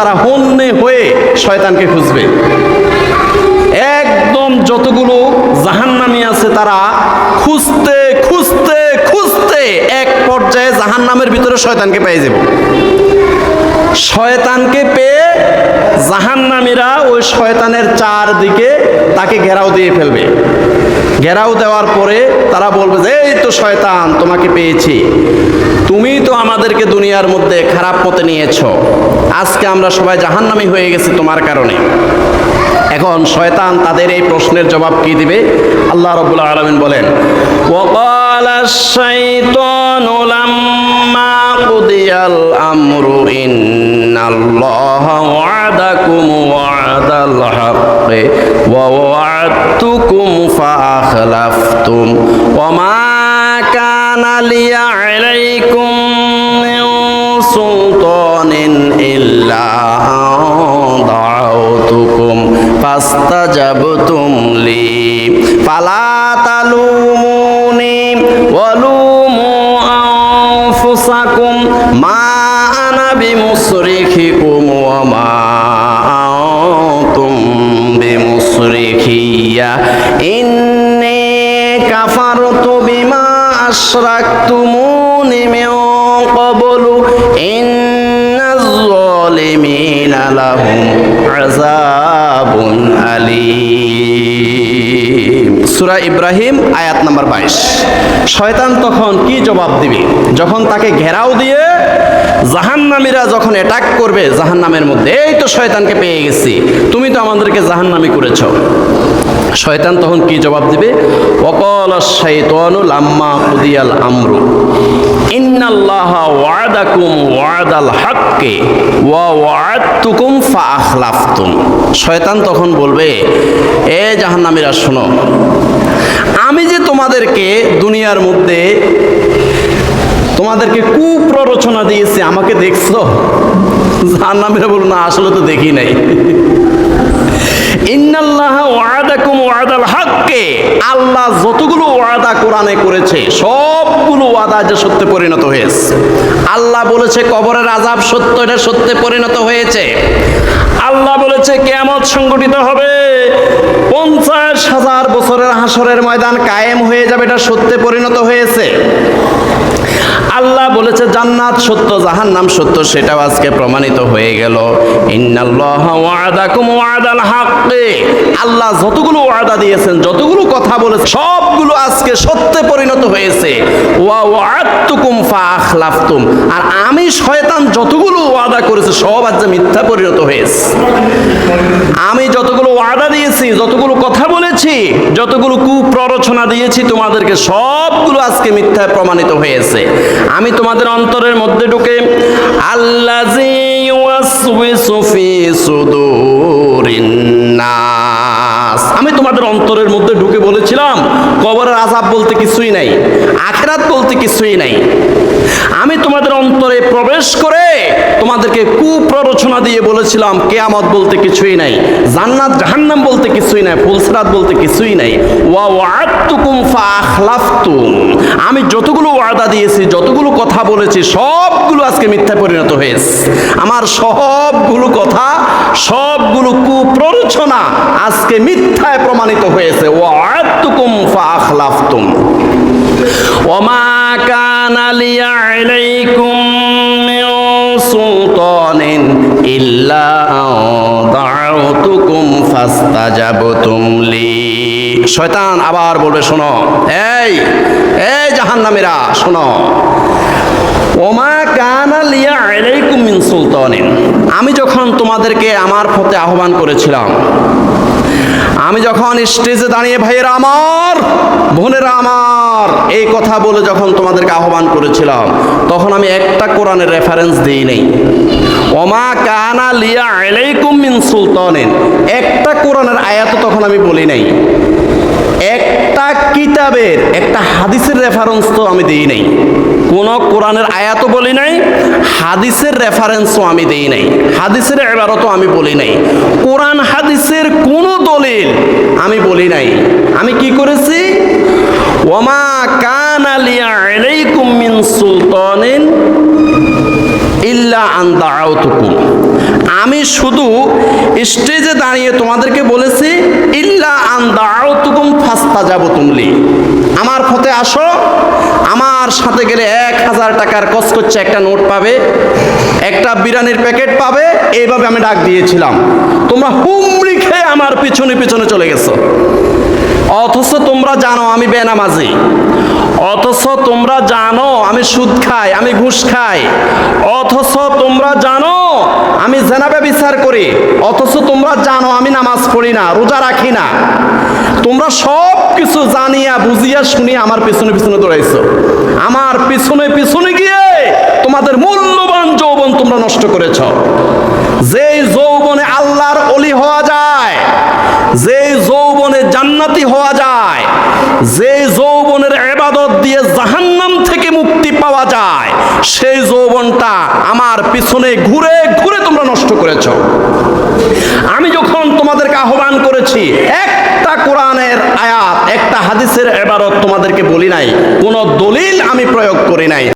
তারা হন্যে হয়ে শয়তানকে খুঁজবে। একদম যতগুলো জাহান্নামি আছে তারা খুঁজতে খুঁজতে খুঁজতে এক পর্যায়ে জাহান্নামের ভিতরে শয়তানকে পেয়ে যাব। শয়তানকে পেয়ে জাহান্নামীরা ওই শয়তানের চারদিকে তাকে ঘেরাও দিয়ে ফেলবে। ঘেরাও দেওয়ার পরে তারা বলবে যে, এই তো শয়তান, তোমাকে পেয়েছি। তুমি তো আমাদেরকে দুনিয়ার মধ্যে খারাপ পথে নিয়েছ। আজকে আমরা সবাই জাহান্নামি হয়ে গেছি তোমার কারণে। এখন শয়তান তাদের এই প্রশ্নের জবাব কি দিবে? আল্লাহ রবুল্লা আলমিন বলেন ওকাল শৈতন আল আমরু ইন্নাল্লাহ ওয়াদাকুম ওয়াদাল হাক্কে ওয়া ওয়াদতুকুম ফাখলাফতুম ওয়া মা কানা লিয়া আলাইকুম মিন সুলতানিন ইল্লা দাউতুকুম তালু কাফারতু বিমা আশরাকতুমুনি মিন ক্বাবলু ইন্নাজ যালিমিনা লাহুম আযাবুন আলীম। সূরা ইব্রাহিম, আয়াত নাম্বার 22 শয়তান তখন কি জবাব দিবে? যখন তাকে ঘেরাও দিয়ে জাহান্নামীরা যখন অ্যাটাক করবে, জাহান্নামের মধ্যে, এই তো শয়তানকে পেয়ে গেছি, তুমি তো আমাদেরকে জাহান্নামি করেছ। শয়তান তখন কি জবাব দিবে? অকল শৈতানু লাম্মা কুদিয়াল আমরু। ইন্নাল্লাহ ওয়াদাকুম ওয়াদাল হাক্কে ওয়া ওয়াদতুকুম ফাআখলাফতুম। শয়তান তখন বলবে, এ জাহান্নামীরা, শোনো, আমি যে তোমাদেরকে দুনিয়ার মধ্যে তোমাদেরকে কুপ্ররোচনা দিয়েছে, আমাকে দেখছ? জাহান্নামীরা বলুন না, আসলে তো দেখি নাই। ইন্নাল্লাহ ওয়াদাকুম ওয়াদাল হাক্কে। আল্লাহ যতগুলো ওয়াদা কোরআনে করেছে, সবগুলো ওয়াদা যে সত্যে পরিণত হয়েছে। আল্লাহ বলেছে, কবরের আজাব সত্য, এটা সত্যে পরিণত হয়েছে। আল্লাহ বলেছে, কেয়ামত সংগঠিত হবে। পঞ্চাশ হাজার বছরের হাসরের ময়দান কায়েম হয়ে যাবে, এটা সত্যে পরিণত হয়েছে। আল্লাহ বলেছে, জান্নাত সত্য, জাহান্নাম সত্য সেটাও আজকে প্রমাণিত হয়ে গেল। ইন্নাল্লাহ আল্লাহ যতগুলো ওয়াদা দিয়েছেন, যতগুলো কথা বলেছে সবগুলো আজকে সত্যে পরিণত হয়েছে। ওয়া ওয়াদতুকুম ফাআখলাফতুম। আর আমি শয়তান যতগুলো ওয়াদা করেছে, সব আজ মিথ্যা পরিণত হয়েছে। আমি যতগুলো ওয়াদা দিয়েছি, যতগুলো কথা বলেছি, যতগুলো কুপ্ররোচনা দিয়েছি, তোমাদেরকে সবগুলো আজকে মিথ্যায় প্রমাণিত হয়েছে। আমি তোমাদের অন্তরের মধ্যে ঢুকে ফি সুদুরিন আমি তোমাদের অন্তরের মধ্যে ঢুকে বলেছিলাম, কবরের আযাব বলতে কিছুই নাই। আখিরাত বলতে কিছুই নাই। আমি তোমাদের অন্তরে প্রবেশ করে তোমাদেরকে কুপ্ররোচনা দিয়ে বলেছিলাম, কেয়ামত বলতে কিছুই নাই, জান্নাত, জাহান্নাম বলতে কিছুই নাই, ফুলসরাত বলতে কিছুই নাই। ওয়া ওয়াদতুকুম ফাআখলাফতুম। আমি যতগুলো ওয়াদা দিয়েছি, যতগুলো কথা বলেছি, সবগুলো আজকে মিথ্যা পরিণত হয়েছে। আমার সবগুলো কথা, সবগুলো কুপ্ররোচনা আজকে মিথ্যায় প্রমাণিত হয়েছে। ওয়া ওয়াদতুকুম ফাআখলাফতুম। ওমা كان لي عليكم من سلطان إلا أن دعوتكم فاستجبتم لي শয়তান আবার বলবে শোনো এই এই জাহান্নামীরা শোনো ওমা কানা লিয়া আলাইকুম মিন সুলতানিন আমি যখন তোমাদেরকে আমার পথে আহ্বান করেছিলাম আমি যখন স্টেজে দাঁড়িয়ে ভাইয়েরা আমার বোনেরা আমার এই কথা বলে যখন তোমাদেরকে আহ্বান করেছিলাম, তখন আমি একটা কোরআনের রেফারেন্স দিই নেই। ওমা কানা লিয়া আলাইকুম মিন সুলতানিন। একটা কোরআনের আয়াত তখন আমি বলি নাই। একটা কিতাবের, একটা হাদিসের রেফারেন্স তো আমি দিই নাই। কোন কোরআনের আয়াতও বলি নাই, হাদিসের রেফারেন্সও আমি দেই নাই। হাদিসের এবারতও আমি বলি নাই। কোরআন, হাদিসের কোনো দলিল আমি বলি নাই। আমি কি করেছি? ওমা কান আলিয়া আলাইকুম সুলতানিন ইল্লা আন দাআউতুকুম আমি শুধু স্টেজে দাঁড়িয়ে তোমাদেরকে বলেছি, ইল্লা আন দাউতুকুম ফাস্তা যাব তুমলি। আমার পথে আসো, আমার সাথে গেলে এক হাজার টাকার কস করছে, একটা নোট পাবে, একটা বিরিয়ানির প্যাকেট পাবে, এইভাবে আমি ডাক দিয়েছিলাম। তোমরা হুমড়ি খেয়ে আমার পিছনে পিছনে চলে গেছো। অথচ তোমরা জানো আমি বেনামাজি। অথচ তোমরা জানো আমি সুদ খাই, আমি ঘুষ খাই। অথচ তোমরা জানো আমি জেনাবে বিচার করি। অথচ তোমরা জানো আমি নামাজ পড়ি না, রোজা রাখি না। তোমরা সব কিছু জানিয়া, বুঝিয়া, শুনিয়া আমার পিছনে পিছনে দৌড়াইছো। আমার পিছনে পিছনে গিয়ে তোমাদের মূল্যবান যৌবন তোমরা নষ্ট করেছ। যেই যৌবনে আল্লাহর অলি হওয়া যায় জান্নাতি হওয়া যায়। যে যৌবনের এবাদত দিয়ে জাহান্নাম থেকে মুক্তি পাওয়া যায়, সেই যৌবনটা আমার পিছনে ঘুরে ঘুরে তোমরা নষ্ট করেছ। আমি যখন তোমাদেরকে আহ্বান করেছি, একটা কোরআনের আয়াত, একটা হাদিসের এবারত তোমাদেরকে বলি নাই, কোনো দলিল আমি প্রয়োগ করি নাই।